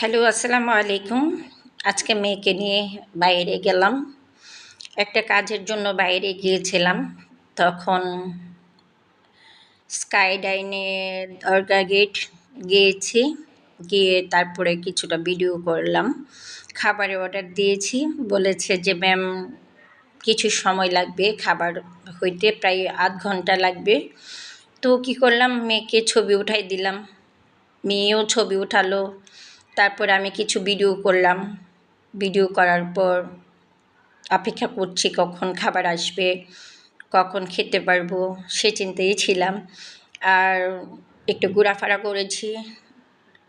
Hello, আসসালামু আলাইকুম। আজকে মেয়েকে নিয়ে বাইরে গেলাম। একটা কাজের জন্য বাইরে গিয়েছিলাম। তখন স্কাই ডাইনে দরগা গেট গিয়েছি। গিয়ে তারপরে কিছুটা ভিডিও করলাম। খাবারের অর্ডার দিয়েছি। বলেছে যে, ম্যাম, কিছু সময় লাগবে। খাবার হইতে প্রায় আধ ঘণ্টা লাগবে। তো কি করলাম? মেয়েকে ছবি উঠাই দিলাম। মেয়েও ছবি উঠালো। তারপর আমি কিছু ভিডিও করলাম। ভিডিও করার পর অপেক্ষা করছি কখন খাবার আসবে, কখন খেতে পারব, সে চিন্তাই ছিলাম। আর একটু ঘোরাফেরা করেছি।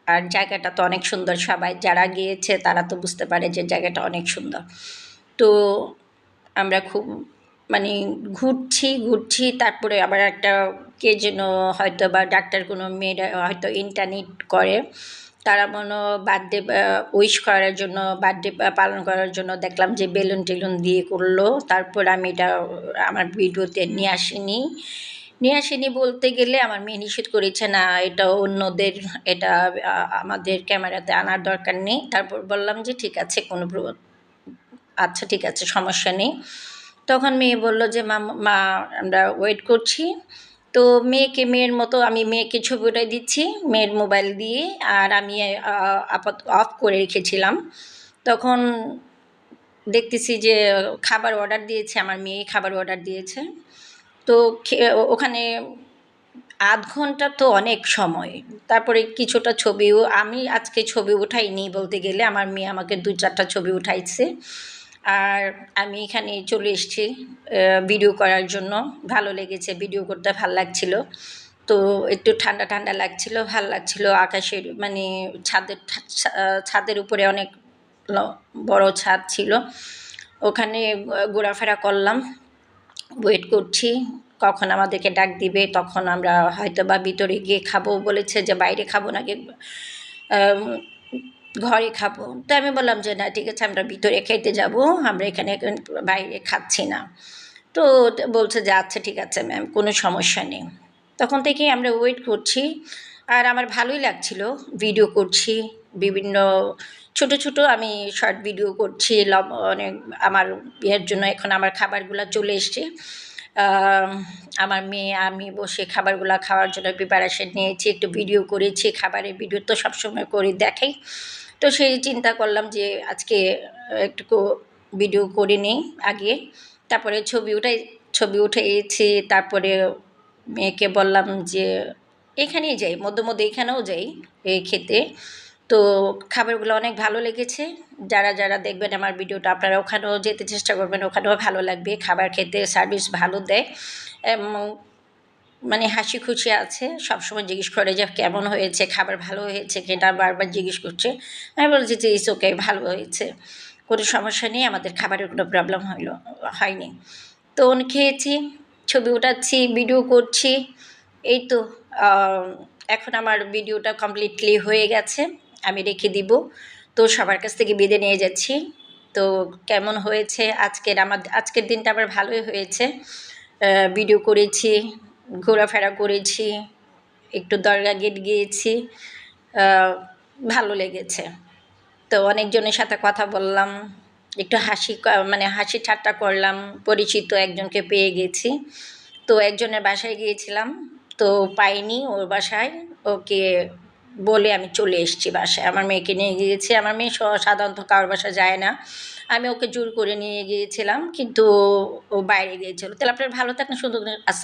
আর জায়গাটা তো অনেক সুন্দর সবাই, যারা গিয়েছে তারা তো বুঝতে পারে যে জায়গাটা অনেক সুন্দর। তো আমরা খুব মানে ঘুরছি ঘুরছি, তারপরে আবার একটা কে যেন হয়তো বা ডাক্তার কোনো মেয়েরা হয়তো ইন্টারনেট করে। তারা মনে বার্থডে উইশ করার জন্য, বার্থডে পালন করার জন্য দেখলাম যে বেলুন টেলুন দিয়ে করল। তারপর আমি এটা, আমার ভিডিওতে নিয়ে আসিনি। নিয়ে আসিনি বলতে গেলে আমার মেয়ে নিষেধ করেছে না, এটা অন্যদের, এটা আমাদের ক্যামেরাতে আনার দরকার নেই। তারপর বললাম যে ঠিক আছে, কোনো আচ্ছা ঠিক আছে, সমস্যা নেই। তখন মেয়ে বলল যে মা মা, আমরা ওয়েট করছি। তো মেয়েকে, মেয়ের মতো আমি মেয়েকে ছবি উঠাই দিচ্ছি, মেয়ের মোবাইল দিয়ে, আর আমি আপাত, অফ করে রেখেছিলাম। তখন দেখতেছি যে খাবার অর্ডার দিয়েছে, আমার মেয়ে খাবার অর্ডার দিয়েছে। তো ওখানে আধ ঘণ্টা তো অনেক সময়, তারপরে কিছুটা ছবিও, আমি আজকে ছবি উঠাইনি বলতে গেলে, আমার মেয়ে আমাকে দু চারটা ছবি উঠাইছে। আর আমি এখানে চলে এসেছি ভিডিও করার জন্য। ভালো লেগেছে ভিডিও করতে, ভালো লাগছিল। তো একটু ঠান্ডা ঠান্ডা লাগছিল, ভালো লাগছিল। আকাশের মানে ছাদের ছাদের উপরে অনেক বড় ছাদ ছিল। ওখানে ঘোরাফেরা করলাম। ওয়েট করছি, কখন আমাদেরকে ডাক দিবে, তখন আমরা হয়তো বা ভিতরে গিয়ে খাব বলেছে যে বাইরে খাব নাকি। ঘরে খাব। তো আমি বললাম যে, না, ঠিক আছে, আমরা ভিতরে খেতে যাব, আমরা এখানে বাইরে খাচ্ছি না। তো বলছে যে আচ্ছা ঠিক আছে, ম্যাম, কোনো সমস্যা নেই। তখন থেকেই আমরা ওয়েট করছি। আর আমার ভালোই লাগছিল ভিডিও করছি, বিভিন্ন ছোট ছোট আমি শর্ট ভিডিও করছি অনেক আমার ইয়ের জন্য এখন আমার খাবারগুলো চলে এসছে। আমার মেয়ে, আমি বসে খাবারগুলো খাওয়ার জন্য প্রিপারেশন নিয়েছি, একটু ভিডিও করেছি, খাবারের ভিডিও তো সবসময় করে, দেখাই। তো সেই চিন্তা করলাম যে আজকে একটু ভিডিও করে নিই আগে। তারপরে ছবি উঠাই, ছবি উঠেছি, তারপরে মেয়েকে বললাম যে এখানেই যাই, মধ্যে মধ্যে এখানেও যাই, এই খেতে। তো খাবারগুলো অনেক ভালো লেগেছে। যারা যারা দেখবেন আমার ভিডিওটা, আপনারা ওখানেও যেতে চেষ্টা করবেন, ওখানেও ভালো লাগবে। খাবার খেতে সার্ভিস ভালো দেয় মানে হাসি খুশি আছে। সবসময় জিজ্ঞেস করে যে কেমন হয়েছে, খাবার ভালো হয়েছে কিনা, বারবার জিজ্ঞেস করছে। আমি বলছি যে ইস ওকে ভালো হয়েছে। কোনো সমস্যা নেই, আমাদের খাবারের কোনো প্রবলেম হইল, হয়নি। তো খেয়েছি, ছবি উঠাচ্ছি ভিডিও করছি। এই তো এখন আমার ভিডিওটা কমপ্লিটলি হয়ে গেছে। আমি রেখে দিব। তো সবার কাছ থেকে বেঁধে নিয়ে যাচ্ছি। তো কেমন হয়েছে আজকের আমার, আজকের দিনটা আমার ভালোই হয়েছে। ভিডিও করেছি, ঘোরাফেরা করেছি, একটু দরগা গেট গিয়েছি ভালো লেগেছে। তো অনেকজনের সাথে কথা বললাম, একটু হাসি মানে হাসি ঠাট্টা করলাম, পরিচিত একজনকে পেয়ে গেছি। তো একজনের বাসায় গিয়েছিলাম, তো পাইনি ওর বাসায়, ওকে বলে আমি চলে এসেছি বাসায়। আমার মেয়েকে নিয়ে গিয়েছি। আমার মেয়ে সাধারণত কারোর বাসা যায় না। আমি ওকে জোর করে নিয়ে গিয়েছিলাম, কিন্তু ও বাইরে গিয়েছিল। তাহলে আপনার ভালো থাকেন সুন্দর আসসালাম